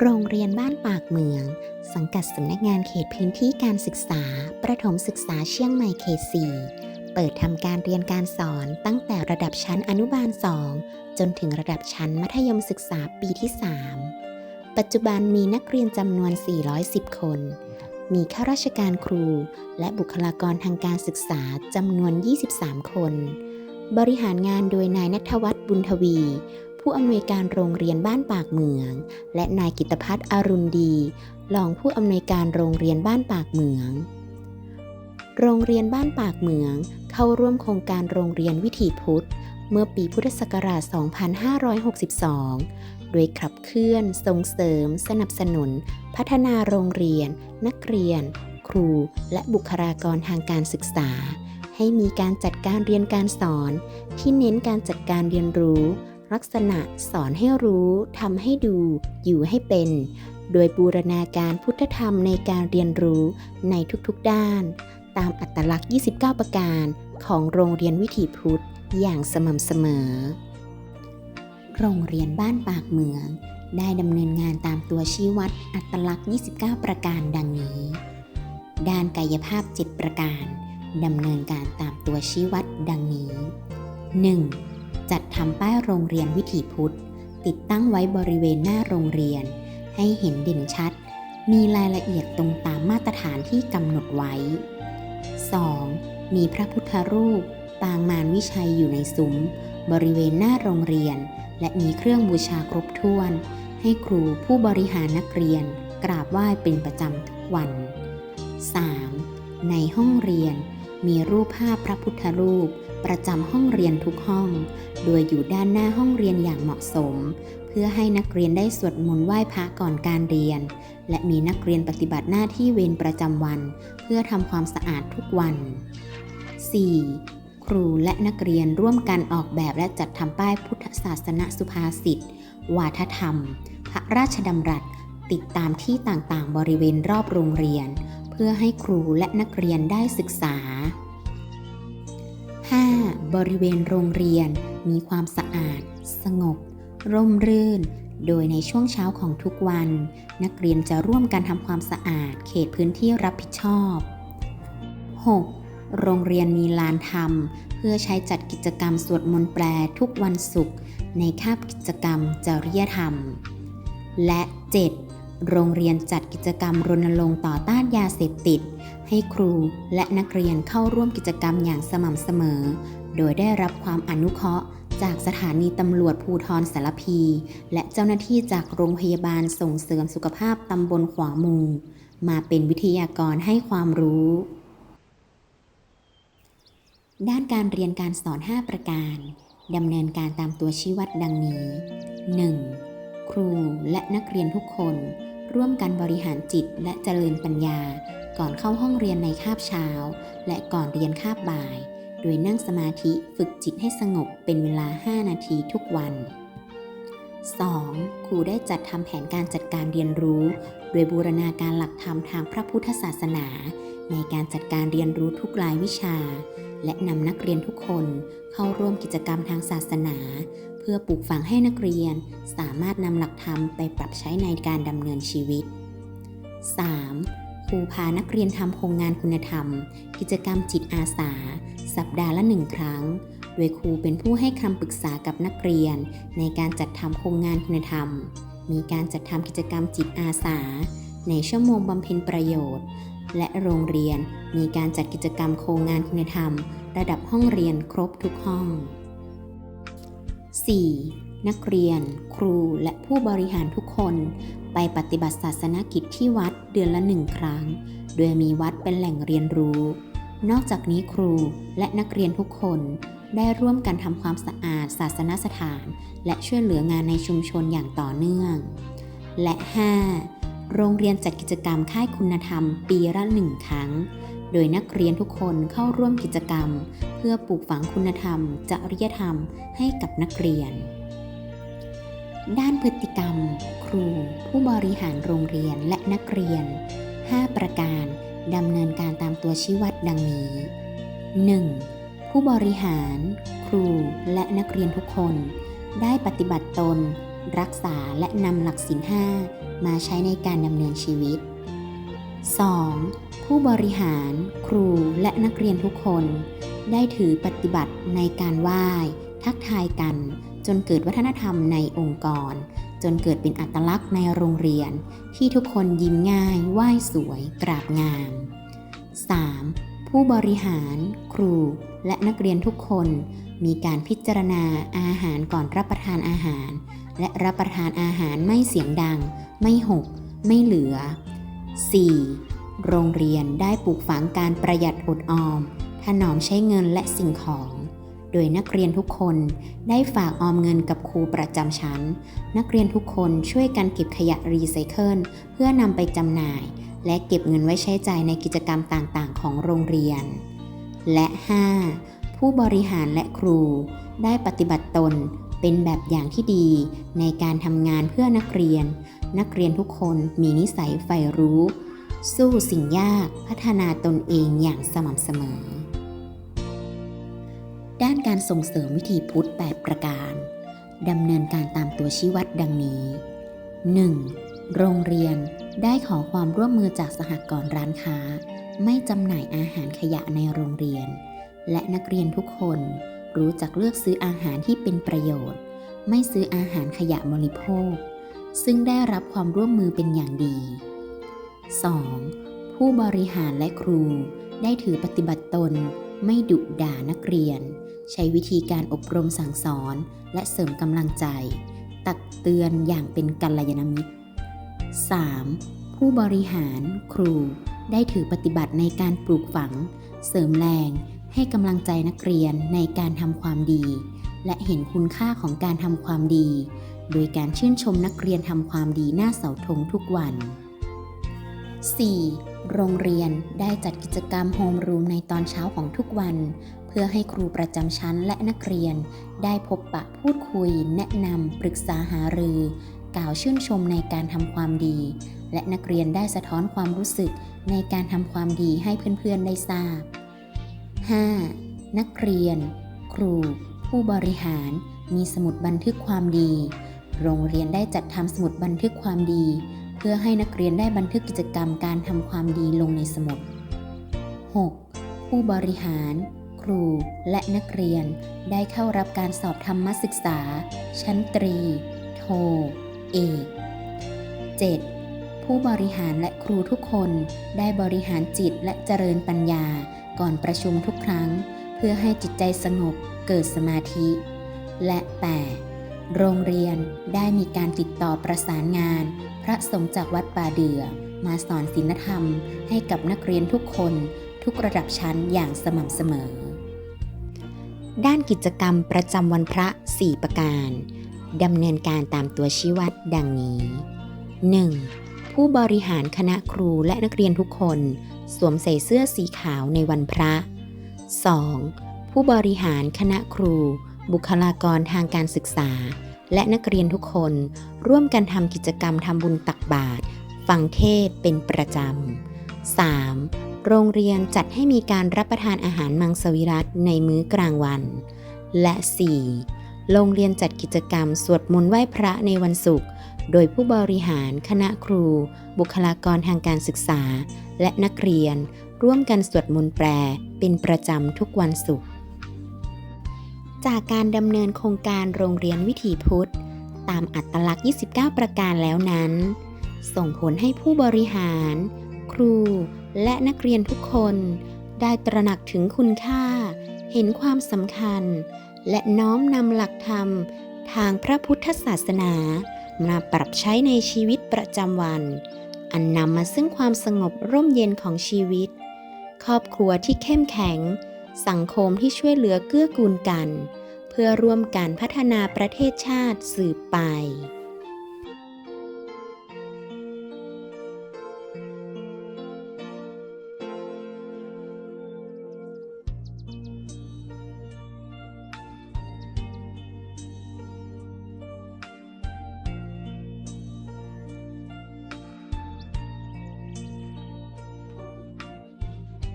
โรงเรียนบ้านปากเมือง สังกัดสำนักงานเขตพื้นที่การศึกษา ประถมศึกษาเชียงใหม่เขต4เปิดทำการเรียนการสอนตั้งแต่ระดับชั้นอนุบาล 2 จนถึงระดับชั้นมัธยมศึกษาปีที่ 3 ปัจจุบันมีนักเรียนจำนวน 410 คน มีข้าราชการครู และบุคลากรทางการศึกษาจำนวน 23 คน บริหารงานโดยนายนัทวัฒน์บุญทวี ผู้อำนวยการโรงเรียนบ้านปากเหมือง และนายกิตพัฒน์อรุณดี รองผู้อำนวยการโรงเรียนบ้านปากเหมือง โรงเรียนบ้านปากเหมือง เข้าร่วมโครงการโรงเรียนวิถีพุทธ เมื่อปีพุทธศักราช 2562 โดยขับเคลื่อน ส่งเสริม สนับสนุน พัฒนาโรงเรียน นักเรียน ครู และบุคลากรทางการศึกษา ให้มีการจัดการเรียนการสอน ที่เน้นการจัดการเรียนรู้ ลักษณะสอนให้รู้ทำให้ดูอยู่ให้เป็น โดยบูรณาการพุทธธรรมในการเรียนรู้ในทุกๆด้าน ตามอัตลักษณ์ 29 ประการของโรงเรียนวิถีพุทธอย่างสม่ำเสมอ โรงเรียนบ้านปากเมือง ได้ดำเนินงานตามตัวชี้วัดอัตลักษณ์ 29 ประการดังนี้ ด้านกายภาพ 7 ประการดำเนินการตามตัวชี้วัดดังนี้ 1. จัดทำป้ายโรงเรียนวิถีพุทธ ติดตั้งไว้บริเวณหน้าโรงเรียน ให้เห็นเด่นชัด มีรายละเอียดตรงตามมาตรฐานที่กำหนดไว้ 2. มีพระพุทธรูป ปางมารวิชัยอยู่ในซุ้ม บริเวณหน้าโรงเรียน และมีเครื่องบูชาครบถ้วน ให้ครูผู้บริหารนักเรียน กราบไหว้เป็นประจำทุกวัน 3. ในห้องเรียน มีรูปภาพพระพุทธรูป ประจำห้องเรียนทุกห้อง โดยอยู่ด้านหน้าห้องเรียนอย่างเหมาะสม เพื่อให้นักเรียนได้สวดมนต์ไหว้พระก่อนการเรียน และมีนักเรียนปฏิบัติหน้าที่เวรประจำวัน เพื่อทำความสะอาดทุกวัน 4. ครูและนักเรียนร่วมกันออกแบบและจัดทำป้ายพุทธศาสนสุภาษิตวาทธรรม พระราชดำรัสติดตามที่ต่างๆ บริเวณรอบโรงเรียน เพื่อให้ครูและนักเรียนได้ศึกษา บริเวณโรงเรียนมีความสะอาด สงบ ร่มรื่น โดยในช่วงเช้าของทุกวัน นักเรียนจะร่วมกันทำความสะอาดเขตพื้นที่รับผิดชอบ 6. โรงเรียนมีลานธรรม เพื่อใช้จัดกิจกรรมสวดมนต์แปลทุกวันศุกร์ในคาบกิจกรรมจริยธรรม และ 7. โรงเรียนจัดกิจกรรมรณรงค์ต่อต้านยาเสพติด ให้ครูและนักเรียนเข้าร่วมกิจกรรมอย่างสม่ำเสมอ โดยได้รับความอนุเคราะห์ จากสถานีตำรวจภูทรสารพี และเจ้าหน้าที่จากโรงพยาบาลส่งเสริมสุขภาพตำบลขวางมูมาเป็นวิทยากรให้ความรู้ ด้านการเรียนการสอน 5 ประการดำเนินการตามตัวชี้วัดดังนี้ 1. ครูและนักเรียนทุกคน ร่วมกันบริหารจิตและเจริญปัญญา ก่อนเข้าห้องเรียนในคาบเช้า และก่อนเรียนคาบบ่าย โดยนั่งสมาธิฝึกจิตให้สงบเป็นเวลา 5 นาทีทุกวัน 2. ครูได้จัดทำแผนการจัดการเรียนรู้ โดยบูรณาการหลักธรรมทางพระพุทธศาสนา ในการจัดการเรียนรู้ทุกรายวิชา และนำนักเรียนทุกคนเข้าร่วมกิจกรรมทางศาสนา เพื่อปลูกฝังให้นักเรียน สามารถนำหลักธรรมไปปรับใช้ในการดำเนินชีวิต 3. ครูพานักเรียนทำโครงงานคุณธรรม กิจกรรมจิตอาสา สัปดาห์ละหนึ่งครั้ง โดยครูเป็นผู้ให้คำปรึกษากับนักเรียน ในการจัดทำโครงงานคุณธรรม มีการจัดทำกิจกรรมจิตอาสา ในชั่วโมงบำเพ็ญประโยชน์ และโรงเรียนมีการจัดกิจกรรมโครงงานคุณธรรม ระดับห้องเรียนครบทุกห้อง 4. นักเรียน ครูและผู้บริหารทุกคนไปปฏิบัติศาสนกิจที่วัดเดือนละหนึ่งครั้ง โดยมีวัดเป็นแหล่งเรียนรู้ นอกจากนี้ครูและนักเรียนทุกคนได้ร่วมกันทำความสะอาดศาสนสถาน และช่วยเหลืองานในชุมชนอย่างต่อเนื่อง และ 5. โรงเรียนจัดกิจกรรมค่ายคุณธรรม ปีละหนึ่งครั้ง โดยนักเรียนทุกคนเข้าร่วมกิจกรรม เพื่อปลูกฝังคุณธรรม จริยธรรมให้กับนักเรียน ด้านพฤติกรรม ครู ผู้บริหารโรงเรียนและนักเรียน 5 ประการดำเนินการตามตัวชี้วัดดังนี้ 1. ผู้บริหาร ครูและนักเรียนทุกคน ได้ปฏิบัติตน รักษาและนำหลักศีลห้ามาใช้ในการดำเนินชีวิต 2. ผู้บริหาร ครูและนักเรียนทุกคน ได้ถือปฏิบัติในการไหว้ ทักทายกัน จนเกิดวัฒนธรรมในองค์กร จนเกิดเป็นอัตลักษณ์ในโรงเรียน ที่ทุกคนยิ้มง่าย ไหว้สวย กราบงาม 3. ผู้บริหาร ครู และนักเรียนทุกคน มีการพิจารณาอาหารก่อนรับประทานอาหาร และรับประทานอาหารไม่เสียงดัง ไม่หก ไม่เหลือ 4. โรงเรียนได้ปลูกฝังการประหยัดอดออม ถนอมใช้เงินและสิ่งของ โดยนักเรียนทุกคนได้ฝากออมเงินกับครูประจำชั้น นักเรียนทุกคนช่วยกันเก็บขยะรีไซเคิลเพื่อนำไปจำหน่าย และเก็บเงินไว้ใช้จ่ายในกิจกรรมต่างๆ ของโรงเรียน และ 5. ผู้บริหารและครู ได้ปฏิบัติตนเป็นแบบอย่างที่ดีในการทำงานเพื่อนักเรียน นักเรียนทุกคนมีนิสัยใฝ่รู้ สู้สิ่งยากพัฒนาตนเองอย่างสม่ำเสมอ ด้านการส่งเสริมวิถีพุทธ 8 ประการดำเนินการตามตัวชี้วัดดังนี้ 1. โรงเรียนได้ขอความร่วมมือจากสหกรณ์ร้านค้า ไม่จำหน่ายอาหารขยะในโรงเรียน และนักเรียนทุกคนรู้จักเลือกซื้ออาหารที่เป็นประโยชน์ ไม่ซื้ออาหารขยะบริโภค ซึ่งได้รับความร่วมมือเป็นอย่างดี 2. ผู้บริหารและครูได้ถือปฏิบัติตน ไม่ดุด่านักเรียน ใช้วิธีการอบรมสั่งสอน และเสริมกำลังใจ ตักเตือนอย่างเป็นกัลยาณมิตร 3. ผู้บริหาร ครู ได้ถือปฏิบัติในการปลูกฝัง เสริมแรง ให้กำลังใจนักเรียนในการทำความดี และเห็นคุณค่าของการทำความดี โดยการชื่นชมนักเรียนทำความดีหน้าเสาธงทุกวัน 4. โรงเรียนได้จัดกิจกรรมโฮมรูมในตอนเช้าของทุกวัน เพื่อให้ครูประจำชั้นและนักเรียน ได้พบปะพูดคุย แนะนำปรึกษาหารือ กล่าวชื่นชมในการทำความดี และนักเรียนได้สะท้อนความรู้สึกในการทำความดีให้เพื่อนๆได้ทราบ 5. นักเรียน ครู ผู้บริหาร มีสมุดบันทึกความดี โรงเรียนได้จัดทำสมุดบันทึกความดี พื่อให้นักเรียนได้บันทึกกิจกรรมการทำความดีลงในสมุด 6. ผู้บริหาร ครูและนักเรียนได้เข้ารับการสอบธรรมศึกษา ชั้นตรี โท เอก 7. ผู้บริหารและครูทุกคนได้บริหารจิตและเจริญปัญญาก่อนประชุมทุกครั้ง เพื่อให้จิตใจสงบเกิดสมาธิ และ 8. โรงเรียนได้มีการติดต่อประสานงาน พระสงฆ์จากวัดป่าเดือ มาสอนศีลธรรมให้กับนักเรียนทุกคนทุกระดับชั้นอย่างสม่ำเสมอ ด้านกิจกรรมประจำวันพระ 4 ประการดำเนินการตามตัวชี้วัดดังนี้ 1. ผู้บริหารคณะครูและนักเรียนทุกคน สวมใส่เสื้อสีขาวในวันพระ 2. ผู้บริหารคณะครู บุคลากรทางการศึกษา และนักเรียนทุกคน ร่วมกันทำกิจกรรมทำบุญตักบาตรฟังเทศเป็นประจำ 3. โรงเรียนจัดให้มีการรับประทานอาหารมังสวิรัตในมื้อกลางวัน และ 4. โรงเรียนจัดกิจกรรมสวดมนต์ไหว้พระในวันศุกร์โดยผู้บริหารคณะครู บุคลากรทางการศึกษา และนักเรียน ร่วมกันสวดมนต์แปลเป็นประจำทุกวันศุกร์ จากการดำเนินโครงการโรงเรียนวิถีพุทธ ตามอัตลักษณ์ 29 ประการแล้วนั้น ส่งผลให้ผู้บริหาร ครูและนักเรียนทุกคน ได้ตระหนักถึงคุณค่า เห็นความสำคัญ และน้อมนำหลักธรรม ทางพระพุทธศาสนา มาปรับใช้ในชีวิตประจำวัน อันนำมาซึ่งความสงบร่มเย็นของชีวิต ครอบครัวที่เข้มแข็ง สังคมที่ช่วยเหลือเกื้อกูลกัน เพื่อร่วมกันพัฒนาประเทศชาติสืบไป